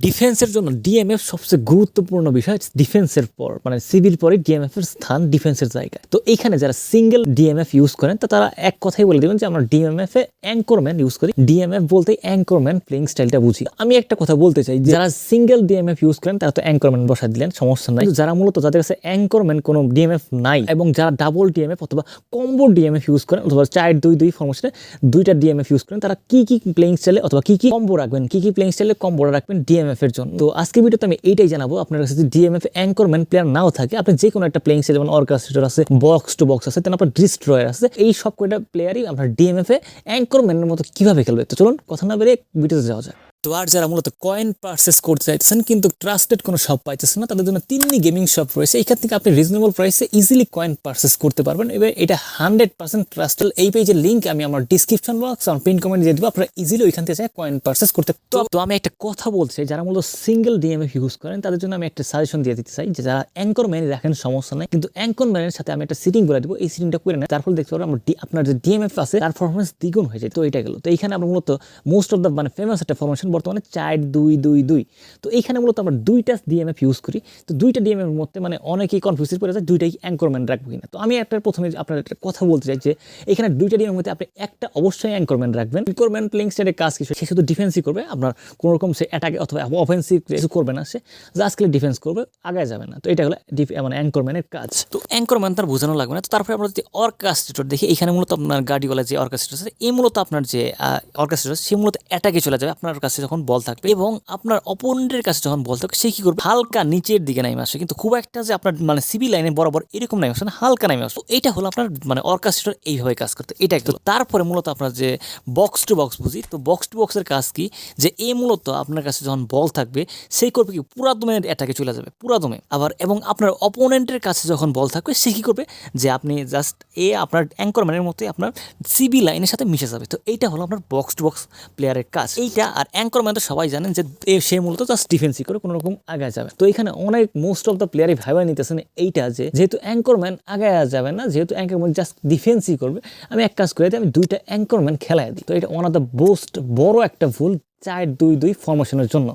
ডিফেন্সের জন্য ডিএমএফ সবচেয়ে গুরুত্বপূর্ণ বিষয় ডিফেন্সের পর মানে সিভিল পরে ডিএমএফ এর স্থান ডিফেন্সের জায়গায় তো এখানে যারা সিঙ্গেল ডিএমএফ ইউজ করেন তো তারা এক কথাই বলে দেবেন যে আমরা ডিএমএফ এ অ্যাঙ্করম্যান ইউজ করি ডিএমএফ বলতে অ্যাঙ্করম্যান প্লেইং স্টাইলটা বুঝি আমি একটা কথা বলতে চাই যারা সিঙ্গেল ডিএমএফ ইউজ করেন তারা তো অ্যাঙ্করম্যান বসা দিলেন সমস্যা নাই যারা মূলত যাদের কাছে অ্যাঙ্করম্যান কোনো ডিএমএফ নাই এবং যারা ডাবল ডিএমএফ অথবা কম্বো ডিএমএফ ইউজ করেন অথবা চার দুই দুই ফরমেশনে দুইটা ডিএমএফ ইউজ করেন তারা কি কি প্লেইং স্টাইলে অথবা কি কি কম্বো রাখবেন কি কি প্লেইং স্টাইলে কম্বো রাখবেন ডিএমএফ এর জন্য। তো আজকে ভিডিওতে আমি এইটাই জানাব, আপনার কাছে যদি ডিএমএফ অ্যাঙ্করম্যান প্লেয়ার নাও থাকে, আপনি যে কোনো একটা প্লেয়িং সেট যেমন অর্কাস্ট্রেটর আছে বক্স টু বক্স আছে তেন আপনার ডিস্ট্রয়ার আছে, এই সব কয়টা প্লেয়ারই আপনার ডিএমএফ এ অ্যাঙ্করম্যানের মতো কীভাবে খেলবে? তো চলুন, কথা না বেরিয়ে ভিডিওতে যাওয়া যায় তো আর যারা মূলত কয়েন পার্সেস করতে চাইতেছেন, কিন্তু ট্রাস্টেড কোনো শপ পাইতেছেন না, তাদের জন্য তিনটি গেমিং শপ রয়েছে। এখান থেকে আপনি রিজনেবল প্রাইসে ইজিলি কয়েন পার্সেস করতে পারবেন। এবার এটা হান্ড্রেড পার্সেন্ট ট্রাস্টেড এই পেজের লিঙ্ক আমি আমার ডিসক্রিপশন বক্স আমার পিন কমেন্ট দিয়ে দেবো। আপনারা ইজিলি ওইখান থেকে চাই কয়েন পার্সেস করতে তো আমি একটা কথা বলছি যারা মূলত সিঙ্গেল ডিএমএফ ইউজ করেন, তাদের জন্য আমি একটা সাজেশন দিয়ে দিতে চাই যে যারা অ্যাঙ্কর ম্যান রাখেন সমস্যা নাই। কিন্তু অ্যাঙ্কর ম্যানের সাথে আমি একটা সিটিং বলে দেবো। এই সিটিংটা করে নেয় তার ফলে দেখতে পারব আমার আপনার যে ডিএমএফ আছে, তার পারফরমেন্স দ্বিগুণ হয়ে যায়। তো এটা গেল। তো এইখানে আমরা মূলত মোস্ট অফ দ্য মানে ফেমাস একটা ফরমেশন বর্তমানে চার দুই দুই দুই। তো এইখানে মূলত আমরা দুইটা ডিএমএফ ইউজ করি। তো দুইটা ডিএমএফ এর মধ্যে মানে অনেকেই কনফিউজ পড়ে যায়, দুইটাই অ্যাঙ্করম্যান রাখব কিনা। তো আমি একটা প্রথমে আপনার একটা কথা বলতে চাই যে, এখানে দুইটা ডিএমের মধ্যে আপনি একটা অবশ্যই অ্যাঙ্করম্যান রাখবেন। অ্যাঙ্করম্যান প্লেইং স্টাইলের কাজ কিছু সে শুধু ডিফেন্সই করবে, আপনার কোনো রকম সে অ্যাটাক অথবা অফেন্সিভ কিছু করবে না সে জাস্ট খালি ডিফেন্স করবে, আগায় যাবে না। তো এটা হলো মানে অ্যাঙ্করম্যানের কাজ। তো অ্যাঙ্করম্যান তার বোঝানো লাগবে না। তো তারপরে আমরা যদি অর্কাস্ট্রেটর দেখি, এখানে মূলত আপনার গাড়িওয়ালা যে অর্কাস্ট্রেটর আছে এই মূলত আপনার যে অর্কাস্ট্রেটর সে মূলত অ্যাটাকে চলে যাবে, আপনার কাছে যখন বল থাকবে এবং আপনার অপোনেন্টের কাছে যখন বল থাকবে, সে কি করবে? হালকা নিচের দিকে নামে আসে কিন্তু খুব একটা যে আপনার মানে সিবি লাইনে বরাবর এরকম নামে আসে না, হালকা নামে আসে এটা হলো আপনার মানে অর্কাস্ট্রেটর এইভাবে কাজ করতে। এটা তো তারপরে মূলত আপনার যে বক্স টু বক্স বুঝি? তো বক্স টু বক্সের কাজ কি? যে এ মূলত আপনার কাছে যখন বল থাকবে সেই করবে কি? পুরা দমে অ্যাটাকে চলে যাবে, পুরা দমে। আবার এবং আপনার অপোনেন্টের কাছে যখন বল থাকবে, সে কি করবে? যে আপনি জাস্ট এ আপনার অ্যাঙ্করম্যানের মতোই আপনার সিবি লাইনের সাথে মিশে যাবে। তো এইটা হলো আপনার বক্স টু বক্স প্লেয়ারের কাজ। এইটা আর অ্যাঙ্করম্যান তো সবাই জানেন যে সে মূলত জাস্ট ডিফেন্সই করে কোনো রকম আগায় যাবে তো এখানে অনেক মোস্ট অফ দ্য প্লেয়ারই ভাইবা নিতেছেন এইটা যে, যেহেতু অ্যাঙ্করম্যান আগায় যাবে না, যেহেতু অ্যাঙ্করম্যান জাস্ট ডিফেন্সই করবে, আমি এক কাজ করে দিই, আমি দুইটা অ্যাঙ্করম্যান খেলাই দিই। তো এটা ওয়ান অফ দ্য মোস্ট বড় একটা ভুল চার দুই দুই ফরমেশনের জন্য।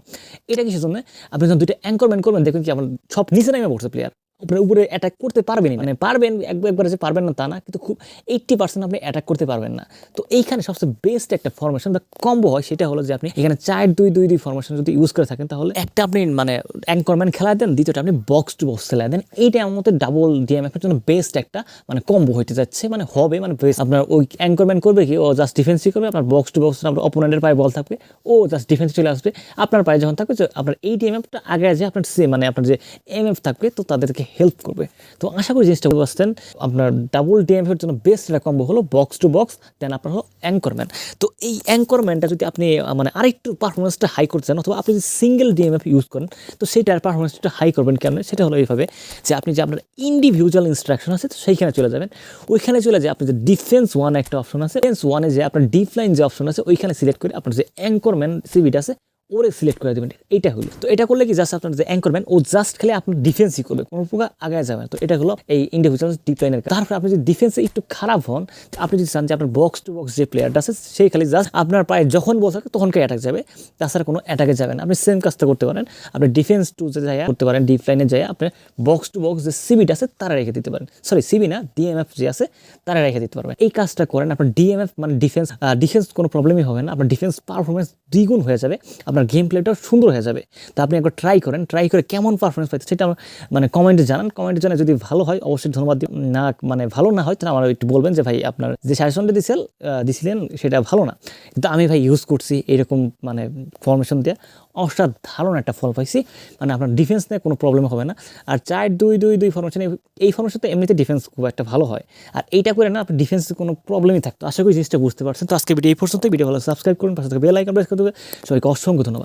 এটা কিসের জন্য? আপনি যখন দুইটা অ্যাঙ্করম্যান করবেন দেখুন কি আমার সব নিচে নেমে পড়ছে প্লেয়ার আপনার উপরে অ্যাটাক করতে পারবেনই মানে পারবেন একবার একবার যে পারবেন না তা না, কিন্তু খুব এইট্টি পার্সেন্ট আপনি অ্যাটাক করতে পারবেন না। তো এইখানে সবচেয়ে বেস্ট একটা ফরমেশন বা কম্বো হয় সেটা হলো যে আপনি এখানে চার দুই দুই দুই ফরমেশন যদি ইউজ করে থাকেন তাহলে একটা আপনি মানে অ্যাঙ্করম্যান খেলায় দেন, দ্বিতীয়টা আপনি বক্স টু বক্স খেলায় দেন। এইটা আমার মধ্যে ডাবল ডিএমএফ এর জন্য বেস্ট একটা মানে কম্বো হইতে যাচ্ছে মানে হবে মানে বেস্ট আপনার ওই অ্যাঙ্করম্যান করবে কি, ও জাস্ট ডিফেন্সই করবে, আপনার বক্স টু বক্স আপনার অপোনেন্টের পায়ে বল থাকবে, ও জাস্ট ডিফেন্স চলে আসবে। আপনার পায়ে যখন থাকবে, আপনার এই ডিএমএফটা আগে যে আপনার সে মানে আপনার যে এমএফ থাকবে, তো তাদেরকে হেল্প করবে। তো আশা করি জিনিসটা বুঝতে পারছেন, আপনার ডাবল ডিএমএফ এর জন্য বেস্ট একটা কম্বো হলো বক্স টু বক্স দেন আপনার হলো অ্যাঙ্করম্যান তো এই অ্যাঙ্করম্যানটা যদি আপনি মানে আরেকটু পারফরমেন্সটা হাই করতে চান, অথবা আপনি যদি সিঙ্গেল ডিএমএফ ইউজ করেন, তো সেটার পারফরমেন্সটা হাই করবেন কেন সেটা হলো এইভাবে যে আপনি যে আপনার ইন্ডিভিজুয়াল ইনস্ট্রাকশন আছে, তো সেইখানে চলে যাবেন। ওইখানে চলে যায় আপনি যে ডিফেন্স ওয়ান একটা অপশন আছে ডিফেন্স ওয়ানে যে আপনার ডিপ লাইন যে অপশন আছে, ওইখানে সিলেক্ট করে আপনার যে অ্যাঙ্করম্যান সিভিটা আছে ওরে সিলেক্ট করে দেবেন। এটা হলো। তো এটা করলে কি জাস্ট আপনার যে অ্যাঙ্করম্যান ও জাস্ট খালি আপনার ডিফেন্সই করবে। কোনো প্রকার আগায় যাবে না। তো এটা হলো এই ইন্ডিভিজুয়াল ডিপ লাইনের তারপর আপনি যদি ডিফেন্সে একটু খারাপ হন আপনি যদি চান যে আপনার বক্স টু বক্স যে প্লেয়ারটা আছে, সেই খালি জাস্ট আপনার পায়ে যখন বল থাকে তখনকে অ্যাটাক যাবে। তাছাড়া কোনো অ্যাটাকে যাবে না। আপনি সেম কাজটা করতে পারেন। আপনি ডিফেন্স টু যে যায় করতে পারেন ডিপ লাইনে যায় আপনি বক্স টু বক্স যে সিবিটা আছে, তারা রেখে দিতে পারেন। সরি সিবি না ডিএমএফ যে আছে, তারা রেখে দিতে পারবেন। এই কাজটা করেন, আপনার ডিএমএফ মানে ডিফেন্স ডিফেন্স কোনো প্রবলেমই হবে না। আপনার ডিফেন্স পারফরমেন্স দ্বিগুণ হয়ে যাবে। আপনার গেম প্লেটাও সুন্দর হয়ে যাবে। তা আপনি একবার ট্রাই করেন ট্রাই করে কেমন পারফরমেন্স পাইতে সেটা মানে কমেন্টে জানান। কমেন্টে জানান যদি ভালো হয়, অবশ্যই ধন্যবাদ। না মানে ভালো না হয়, তাহলে আমার একটু বলবেন যে, ভাই, আপনার যে সাজেশনটা দিছিল দিছিলেন, সেটা ভালো না। কিন্তু আমি ভাই ইউজ করছি, এরকম মানে ফরমেশন দিয়ে। অসাধারণ একটা ফল পাইছি। মানে আপনার ডিফেন্স নিয়ে কোনো প্রবলেম হবে না। আর চার, দুই দুই দুই ফরমেশন এই ফরমেশন তো এমনিতে ডিফেন্স খুব একটা ভালো হয়। আর এইটা করে না, আপনার ডিফেন্সে কোনো প্রবলেমই থাকতো। আশা করি জিনিসটা বুঝতে পারছেন। তো আজকে ভিডিও এই পর্যন্ত ভিডিও ভালো সাবস্ক্রাইব করুন, পাশে বেল আইকন প্রেস করে দেবে সবাইকে অসংখ্য ধন্যবাদ।